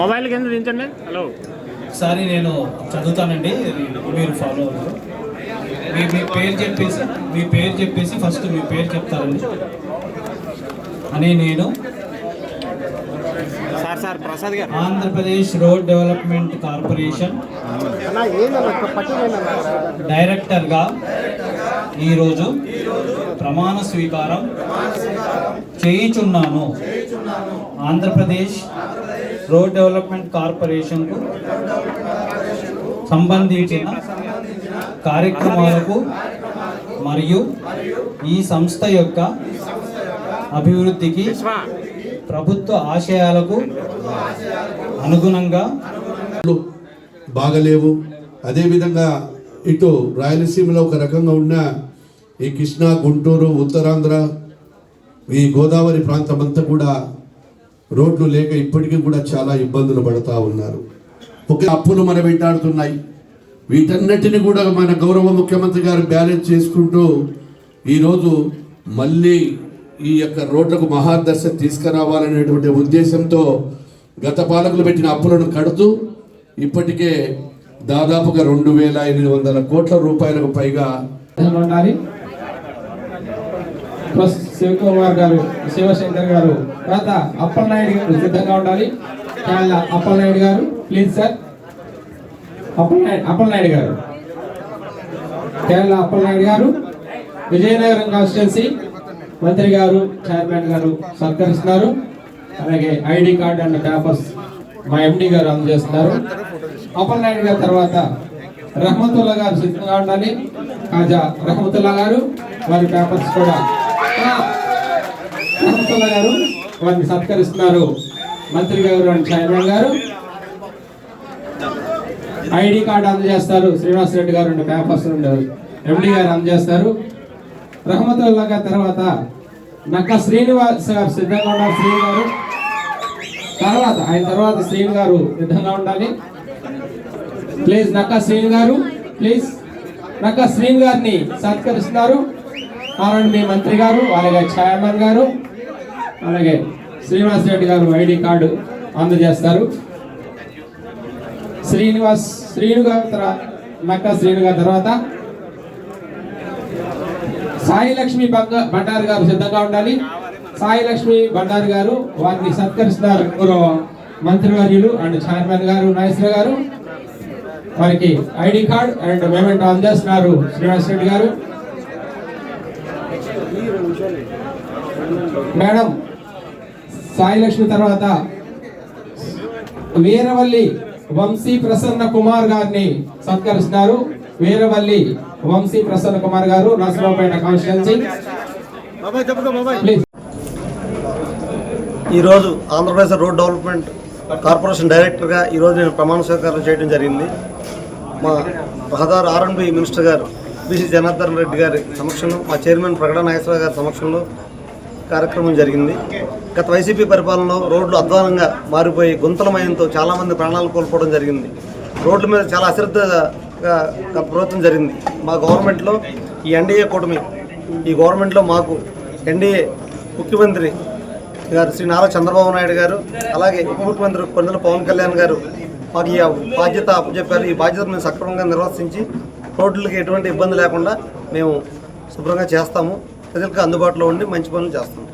Mobile కింద దించండి hello ఒకసారి నేను చదువుతానండి. మీరు ఫాలో అవ్వరు. మీ మీ పేరు చెప్పేసి మీ పేరు చెప్పేసి ఫస్ట్ మీ పేరు చెప్తారండి. అని నేను సార్ సార్ ప్రసాద్ గారు. ఆంధ్రప్రదేశ్ రోడ్ డెవలప్మెంట్ కార్పొరేషన్ డైరెక్టర్గా ఈరోజు ప్రమాణ స్వీకారం చేయుచున్నాను. ఆంధ్రప్రదేశ్ రోడ్ డెవలప్మెంట్ కార్పొరేషన్కు సంబంధించిన కార్యక్రమాలకు మరియు ఈ సంస్థ యొక్క అభివృద్ధికి ప్రభుత్వ ఆశయాలకు అనుగుణంగా బాగలేవు. అదేవిధంగా ఇటు రాయలసీమలో ఒక రకంగా ఉన్న ఈ కృష్ణా గుంటూరు ఉత్తరాంధ్ర ఈ గోదావరి ప్రాంతం అంతా కూడా రోడ్లు లేక ఇప్పటికీ కూడా చాలా ఇబ్బందులు పడతా ఉన్నారు. ఒక అప్పులు మన వెంటాడుతున్నాయి వీటన్నిటిని కూడా మన గౌరవ ముఖ్యమంత్రి గారు బ్యాలెన్స్ చేసుకుంటూ ఈరోజు మళ్ళీ ఈ యొక్క రోడ్లకు మహాదర్శ తీసుకురావాలనేటువంటి ఉద్దేశంతో గత పాలకులు పెట్టిన అప్పులను కడుతూ ఇప్పటికే దాదాపుగా రెండు వేల ఎనిమిది వందల కోట్ల రూపాయలకు పైగా ఉండాలి. శివకుమార్ గారు శివశంకర్ గారు తర్వాత అప్పలనాయుడు గారు సిద్ధంగా ఉండాలి. కేరళ అప్పలనాయుడు గారు ప్లీజ్ సార్ అప్పలనాయుడు అప్పలనాయుడు గారు. కేరళ అప్పలనాయుడు గారు విజయనగరం కాన్స్టిట్యున్సీ మంత్రి గారు చైర్మన్ గారు సత్కరిస్తున్నారు. అలాగే ఐడి కార్డు అండ్ పేపర్స్ మా ఎండి గారు అందజేస్తున్నారు. అప్పలనాయుడు గారి తర్వాత రహమతుల్లా గారు సిద్ధంగా ఉండాలి. కాజా రహమతుల్లా గారు వారి పేపర్స్ కూడా రహమతుల్లా గారు వారిని సత్కరిస్తున్నారు. మంత్రి గారు అండ్ చైర్మన్ గారు. ఐడి కార్డు అందజేస్తారు. శ్రీనివాస్ రెడ్డి గారు రెండు పేపర్స్ ఎండి గారు అందజేస్తారు. రహమతుల్లా గారి తర్వాత నక్క శ్రీనివాస్ గారు సిద్ధంగా ఉన్నారు. శ్రీని గారు. తర్వాత ఆయన తర్వాత శ్రీని గారు సిద్ధంగా ఉండాలి. ప్లీజ్ నక్క శ్రీని గారు. ప్లీజ్ నక్క శ్రీని గారిని సత్కరిస్తున్నారు. నారాయణ మీ మంత్రి గారు అలాగే చైర్మన్ గారు అలాగే శ్రీనివాస్ రెడ్డి గారు ఐడి కార్డు అందజేస్తారు. శ్రీనివాస్ శ్రీను గారు తర్వాత నక్క శ్రీను గారి తర్వాత సాయి లక్ష్మి బంగ- గారు సిద్ధంగా ఉండాలి. సాయి లక్ష్మి బండారు గారు వారిని సత్కరిస్తున్నారు. గౌరవ మంత్రివర్యులు అండ్ చైర్మన్ గారు నాగేశ్వర గారు. వారికి ఐడి కార్డ్ అండ్ పేమెంట్ అందజేస్తున్నారు శ్రీనివాస్ రెడ్డి గారు. మేడం సాయి లక్ష్మి తర్వాత వీరవల్లి వంశీ ప్రసన్న కుమార్ గారిని సత్కరిస్తున్నారు. వీరవల్లి వంశీ ప్రసన్న కుమార్ గారు నర్సరావుపేట కాన్స్టిట్యున్సీ ప్లీజ్ ఈరోజు ఆంధ్రప్రదేశ్ రోడ్ డెవలప్మెంట్ కార్పొరేషన్ డైరెక్టర్గా ఈరోజు నేను ప్రమాణ స్వీకారం చేయడం జరిగింది. మా రహదారు ఆర్ఎండ్బి మినిస్టర్ గారు బీసీ జనార్దన్ రెడ్డి గారి సమక్షంలో మా చైర్మన్ ప్రకటన నాగేశ్వరరావు గారి సమక్షంలో కార్యక్రమం జరిగింది. గత వైసీపీ పరిపాలనలో రోడ్లు అధ్వానంగా మారిపోయి గుంతలమయంతో చాలామంది ప్రాణాలు కోల్పోవడం జరిగింది. రోడ్ల మీద చాలా అశ్రద్ధగా ప్రభుత్వం జరిగింది. మా గవర్నమెంట్లో ఈ ఎన్డీఏ కూటమి ఈ గవర్నమెంట్లో మాకు ఎన్డీఏ ముఖ్యమంత్రి గారు శ్రీ నారా చంద్రబాబు నాయుడు గారు అలాగే ఉప ముఖ్యమంత్రి కొండల పవన్ కళ్యాణ్ గారు మాకు ఈ బాధ్యత అప్పచెప్పారు. ఈ బాధ్యతను సక్రమంగా నిర్వర్తించి రోడ్లకి ఎటువంటి ఇబ్బంది లేకుండా మేము శుభ్రంగా చేస్తాము. ప్రజలకు అందుబాటులో ఉండి మంచి పనులు చేస్తాము.